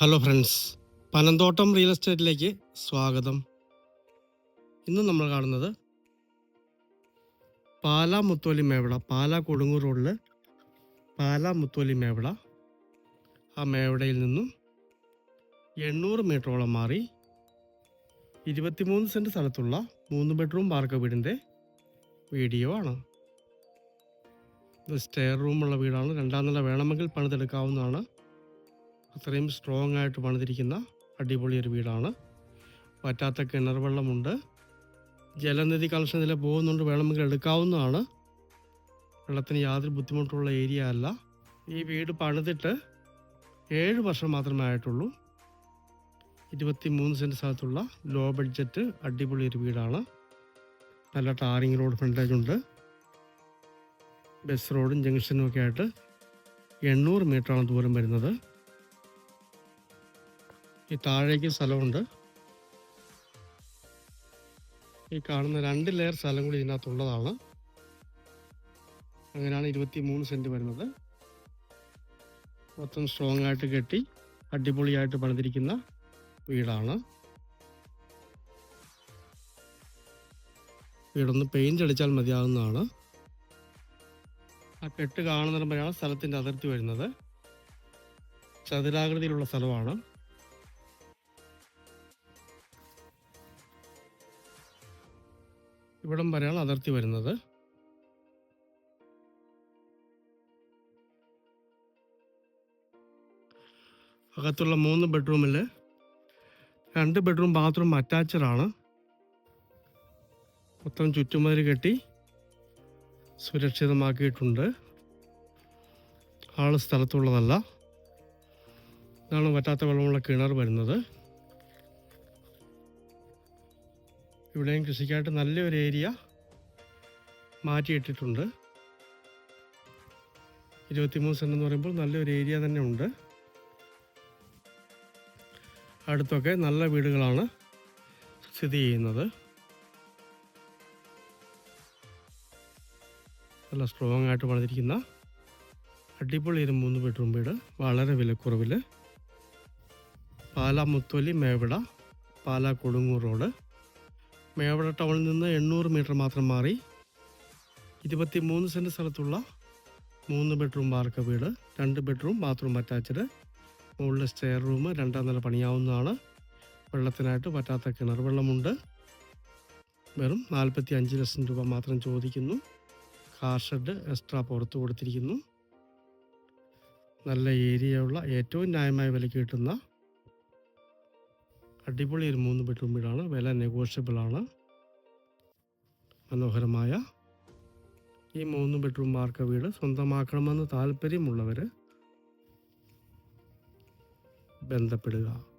Hello friends Panamthottam real എസ്റ്റേറ്റിലേക്ക് സ്വാഗതം. ഇന്ന് നമ്മൾ കാണുന്നത് പാല മുത്തോലി മേവിള പാല കൊടുങ്ങൂർ റോഡിൽ പാല മുത്തോലി മേവിള ആ മേവിടയിൽ നിന്നും എണ്ണൂറ് മീറ്ററോളം മാറി ഇരുപത്തിമൂന്ന് സെന്റ് സ്ഥലത്തുള്ള മൂന്ന് ബെഡ്റൂം വാർക്ക വീടിന്റെ വീഡിയോ ആണ്. ഇത് സ്റ്റെയർ റൂമുള്ള വീടാണ്. രണ്ടാം നില വേണമെങ്കിൽ പണിതെടുക്കാവുന്നതാണ്. അത്രയും സ്ട്രോങ് ആയിട്ട് പണിതിരിക്കുന്ന അടിപൊളി ഒരു വീടാണ്. പറ്റാത്ത കിണർ വെള്ളമുണ്ട്. ജലനിധി കണക്ഷൻ ഇതിലെ പോകുന്നുണ്ട്. വേണമെങ്കിൽ എടുക്കാവുന്നതാണ്. വെള്ളത്തിന് യാതൊരു ബുദ്ധിമുട്ടുള്ള ഏരിയ അല്ല. ഈ വീട് പണിതിട്ട് ഏഴ് വർഷം മാത്രമേ ആയിട്ടുള്ളൂ. ഇരുപത്തി മൂന്ന് സെന്റ് സ്ഥലത്തുള്ള ലോ ബഡ്ജറ്റ് അടിപൊളി ഒരു വീടാണ്. നല്ല ടാറിങ് റോഡ് ഫ്രണ്ടേജ് ഉണ്ട്. ബസ് റോഡും ജംഗ്ഷനും ഒക്കെ ആയിട്ട് എണ്ണൂറ് മീറ്ററാണ് ദൂരം വരുന്നത്. ഈ താഴേക്ക് സ്ഥലമുണ്ട്. ഈ കാണുന്ന രണ്ട് ലെയർ സ്ഥലം കൂടി ഇതിനകത്തുള്ളതാണ്. അങ്ങനെയാണ് ഇരുപത്തി മൂന്ന് സെന്റ് വരുന്നത്. മൊത്തം സ്ട്രോങ് ആയിട്ട് കെട്ടി അടിപൊളിയായിട്ട് പണിതിരിക്കുന്ന വീടാണ്. വീടൊന്ന് പെയിന്റ് അടിച്ചാൽ മതിയാകുന്നതാണ് ആ കെട്ട് കാണുന്നിടം വരെയാണ് സ്ഥലത്തിന്റെ അതിർത്തി വരുന്നത്. ചതുരാകൃതിയിലുള്ള സ്ഥലമാണ്. ഇവിടം വരെയാണ് അതിർത്തി വരുന്നത്. അകത്തുള്ള മൂന്ന് ബെഡ്റൂമിൽ രണ്ട് ബെഡ്റൂം ബാത്റൂം അറ്റാച്ചഡ് ആണ്. മൊത്തം ചുറ്റുമതിൽ കെട്ടി സുരക്ഷിതമാക്കിയിട്ടുണ്ട്. ആൾ സ്ഥലത്തുള്ളതല്ല. ഇതാണ് വറ്റാത്ത വെള്ളമുള്ള കിണർ വരുന്നത്. ഇവിടെയും കൃഷിക്കായിട്ട് നല്ലൊരു ഏരിയ മാറ്റിയിട്ടിട്ടുണ്ട്. ഇരുപത്തിമൂന്ന് സെന്റ് എന്ന് പറയുമ്പോൾ നല്ലൊരു ഏരിയ തന്നെ ഉണ്ട്. അടുത്തൊക്കെ നല്ല വീടുകളാണ് സ്ഥിതി ചെയ്യുന്നത്. നല്ല സ്ട്രോങ് ആയിട്ട് പണിതിരിക്കുന്ന അടിപൊളി ഒരു മൂന്ന് ബെഡ്റൂം വീട് വളരെ വിലക്കുറവിൽ പാലാ മുത്തോലി മേവിട പാലാ കൊടുങ്ങൂർ റോഡ് മേവട ടൗണിൽ നിന്ന് എണ്ണൂറ് മീറ്റർ മാത്രം മാറി ഇരുപത്തി മൂന്ന് സെന്റ് സ്ഥലത്തുള്ള മൂന്ന് ബെഡ്റൂം വാർക്ക വീട് രണ്ട് ബെഡ്റൂം ബാത്റൂം അറ്റാച്ച്ഡ്. മുകളിലെ സ്റ്റെയർ റൂം രണ്ടാം നില പണിയാവുന്നതാണ്. വെള്ളത്തിനായിട്ട് പറ്റാത്ത കിണർ വെള്ളമുണ്ട്. വെറും നാൽപ്പത്തി അഞ്ച് ലക്ഷം രൂപ മാത്രം ചോദിക്കുന്നു. കാർ ഷെഡ് എക്സ്ട്രാ പുറത്ത് കൊടുത്തിരിക്കുന്നു. നല്ല ഏരിയയുള്ള ഏറ്റവും ന്യായമായ വിലയ്ക്ക് കിട്ടുന്ന അടിപൊളി ഒരു മൂന്ന് ബെഡ്റൂം വീടാണ്. വില നെഗോഷ്യബിൾ ആണ്. മനോഹരമായ ഈ മൂന്ന് ബെഡ്റൂം വാർക്ക വീട്? സ്വന്തമാക്കണമെന്ന് താല്പര്യമുള്ളവർ ബന്ധപ്പെടുക.